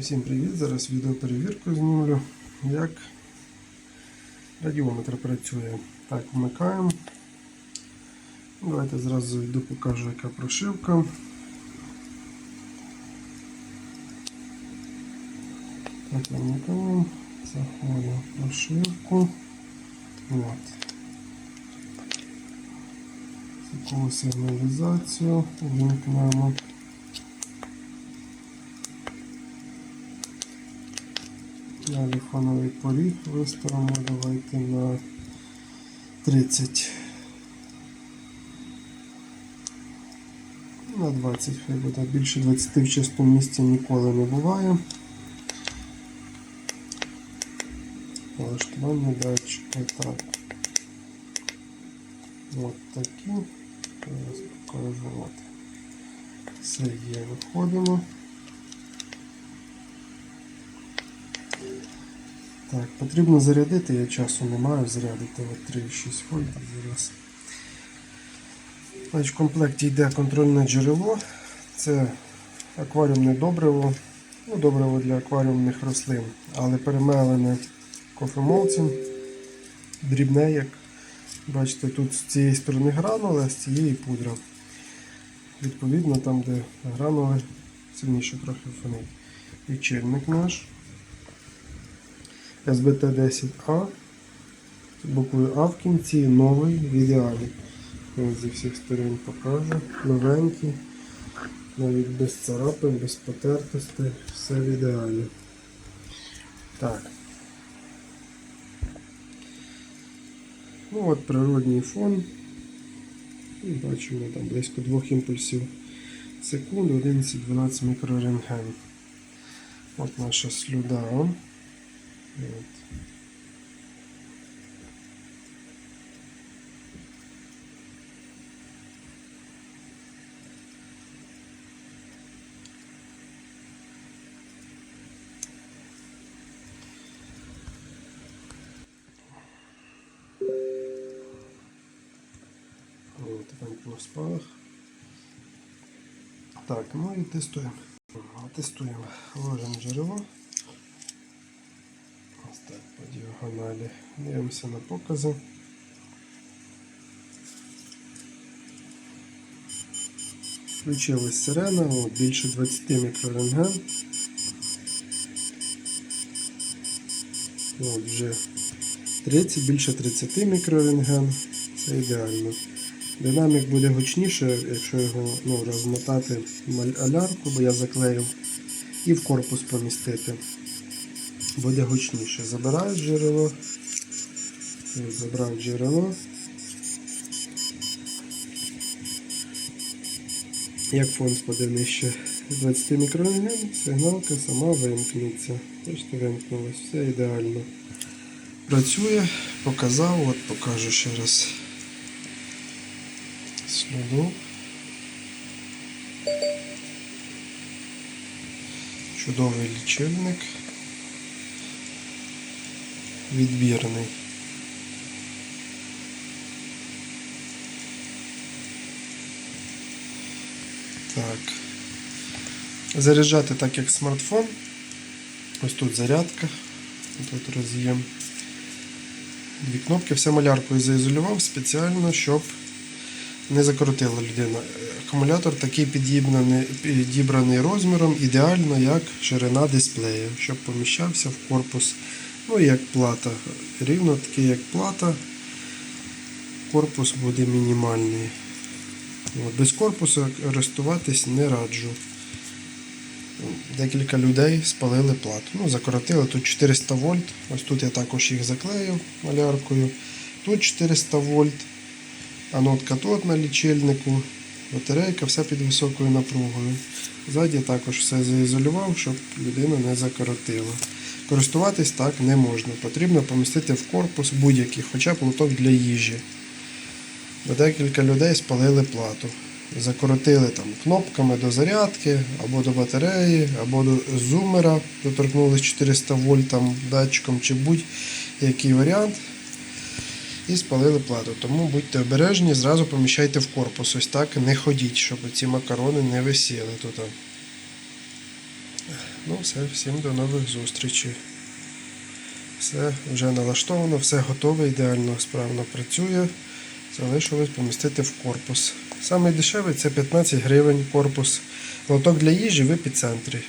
Усім привіт! Зараз відеоперевірку знімлю, як радіометр працює. Так, вмикаємо. Давайте зразу йду покажу, яка прошивка. Так, вмикаємо, заходимо в прошивку. От. Таку сигналізацію увімкнемо. Далі фоновий поріг виставимо, давайте на 30. На 20 хай буде. Більше 20 в чистому місці ніколи не буває. Налаштування датчика так. От такі. Зараз покажу. Все є, виходимо. Так, потрібно зарядити, я часу не маю зарядити от 3,6 вольт зараз. Значить, в комплекті йде контрольне джерело. Це акваріумне добриво, ну, добриво для акваріумних рослин, але перемелене кофемолцем, дрібне, як бачите, тут з цієї сторони гранули, а з цієї пудра. Відповідно, там, де гранули, сильніше трохи фонить. Лічильник наш. СБТ-10А з буквою А в кінці новий в ідеалі. Ось зі всіх сторон покажу. Новенький, навіть без царапин, без потертостей, все в ідеалі. Так. Ну от природній фон. І бачимо там близько двох імпульсів в секунду, 11-12 мікрорентген. От наша слюда. От. Вот, вимкнув спалах. Так, ну і тестуємо. Тестуємо. Ложимо джерело. Так по діагоналі. Дивимося на покази. Включилась сирена, о, більше 20 мікрорентген. От вже 30, більше 30 мікрорентген. Це ідеально. Динамік буде гучніше, якщо його ну, розмотати в алярку, бо я заклеїв, і в корпус помістити. Буде гучніше. Забираю джерело. Забрав джерело. Як фон спаде нижче 20 мікрорентген, сигналка сама вимкнеться. Бачите, вимкнулась, все ідеально. Працює, показав, от покажу ще раз сліду. Чудовий лічильник. Відбірний. Так. Заряджати так як смартфон. Ось тут зарядка. Тут роз'єм. Дві кнопки, все маляркою заізолював спеціально, щоб не закоротила людина. Акумулятор такий підібраний, підібраний розміром, ідеально як ширина дисплею, щоб поміщався в корпус. Ну, як плата. Рівно такий, як плата. Корпус буде мінімальний. От, без корпусу користуватись не раджу. Декілька людей спалили плату. Ну, закоротили. Тут 400 вольт. Ось тут я також їх заклеїв маляркою. Тут 400 вольт. Анодка тут на лічильнику. Батарейка вся під високою напругою. Ззаді також все заізолював, щоб людина не закоротила. Користуватись так не можна. Потрібно помістити в корпус будь-який, хоча б лоток для їжі. Декілька людей спалили плату. Закоротили там кнопками до зарядки, або до батареї, або до зумера, доторкнулись 400 вольт там, датчиком чи будь-який варіант. І спалили плату. Тому будьте обережні, зразу поміщайте в корпус. Ось так не ходіть, щоб ці макарони не висіли тут. Ну, все, всім до нових зустрічей. Все вже налаштовано, все готове, ідеально справно працює. Залишилось помістити в корпус. Самий дешевий це 15 гривень корпус. Лоток для їжі в епіцентрі.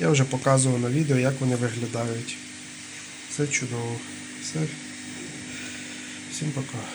Я вже показував на відео, як вони виглядають. Все чудово. Все. Всім пока.